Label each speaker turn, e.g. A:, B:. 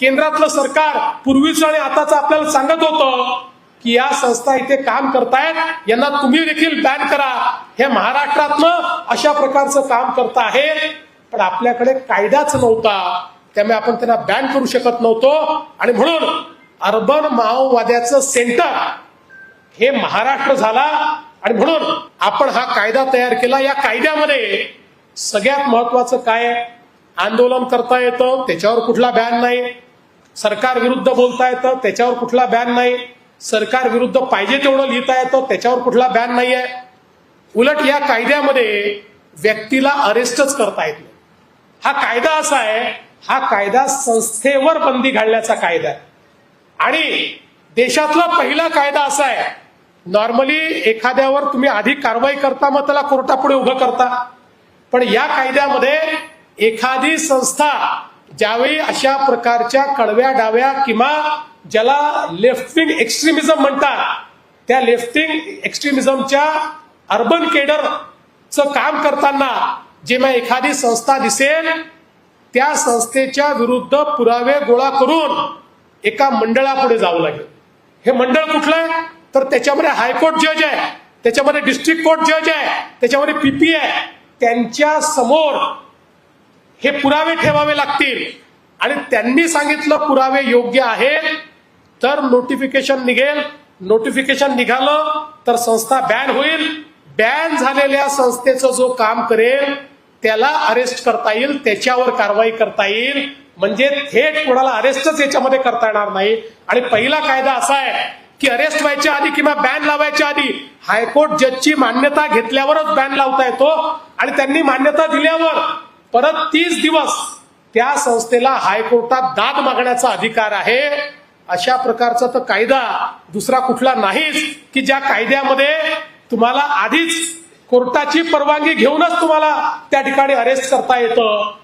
A: केंद्रातलं सरकार पूर्वीचं आणि आताचं आपल्याला सांगत होतं की या संस्था इथे काम करतायत यांना तुम्ही देखील बॅन करा. हे महाराष्ट्रातनं अशा प्रकारचं काम करत आहे. पण आपल्याकडे कायदाच नव्हता. त्यामुळे आपण त्यांना बॅन करू शकत नव्हतो. आणि म्हणून अर्बन माओवाद्याचं सेंटर हे महाराष्ट्र झाला. आणि म्हणून आपण हा कायदा तयार केला. या कायद्यामध्ये सगळ्यात महत्वाचं काय आहे? आंदोलन करता येतं त्याच्यावर कुठला बॅन नाही. सरकार विरुद्ध बोलता येतं त्याच्यावर कुठला बॅन नाही. सरकार विरुद्ध पाहिजे तेवढं लिहिता येतं त्याच्यावर कुठला बॅन नाही आहे उलट या कायद्यामध्ये व्यक्तीला अरेस्टच करता येत नाही. हा कायदा असा आहे हा कायदा संस्थेवर बंदी घालण्याचा कायदा आहे. आणि देशातला पहिला कायदा असा आहे नॉर्मली एखाद्यावर तुम्ही आधी कारवाई करता मग त्याला कोर्टापुढे उभं करता. पण या कायद्यामध्ये एखादी संस्था ज्यावेळी अशा प्रकारच्या कडव्या डाव्या किंवा ज्याला लेफ्टिंग एक्स्ट्रीमिझम म्हणतात त्या लेफ्टिंग एक्स्ट्रीमिझमच्या अर्बन केडरचं काम करताना जेव्हा एखादी संस्था दिसेल त्या संस्थेच्या विरुद्ध पुरावे गोळा करून एका मंडळापुढे जावं लागेल. हे मंडळ कुठलं आहे? तर त्याच्यामध्ये हायकोर्ट जज आहे त्याच्यामध्ये डिस्ट्रिक्ट कोर्ट जज आहे त्याच्यामध्ये पीपी आहे. त्यांच्यासमोर हे पुरावे ठेवावे लागतील. आणि त्यांनी सांगितलं पुरावे योग्य आहेत तर नोटिफिकेशन निघेल. नोटिफिकेशन निघालं तर संस्था बॅन होईल. बॅन झालेल्या संस्थेचं जो काम करेल त्याला अरेस्ट करता येईल त्याच्यावर कारवाई करता येईल. म्हणजे थेट कोणाला अरेस्टच याच्यामध्ये करता येणार नाही. आणि पहिला कायदा असा आहे की अरेस्ट व्हायच्या आधी किंवा बॅन लावायच्या आधी हायकोर्ट जजची मान्यता घेतल्यावरच बॅन लावता येतो. आणि त्यांनी मान्यता दिल्यावर परत तीस दिवस त्या संस्थेला हायकोर्टात दाद मागण्याचा अधिकार आहे. अशा प्रकारचा तर कायदा दुसरा कुठला नाहीच की ज्या कायद्यामध्ये तुम्हाला आधीच कोर्टाची परवानगी घेऊनच तुम्हाला त्या ठिकाणी अरेस्ट करता येतं.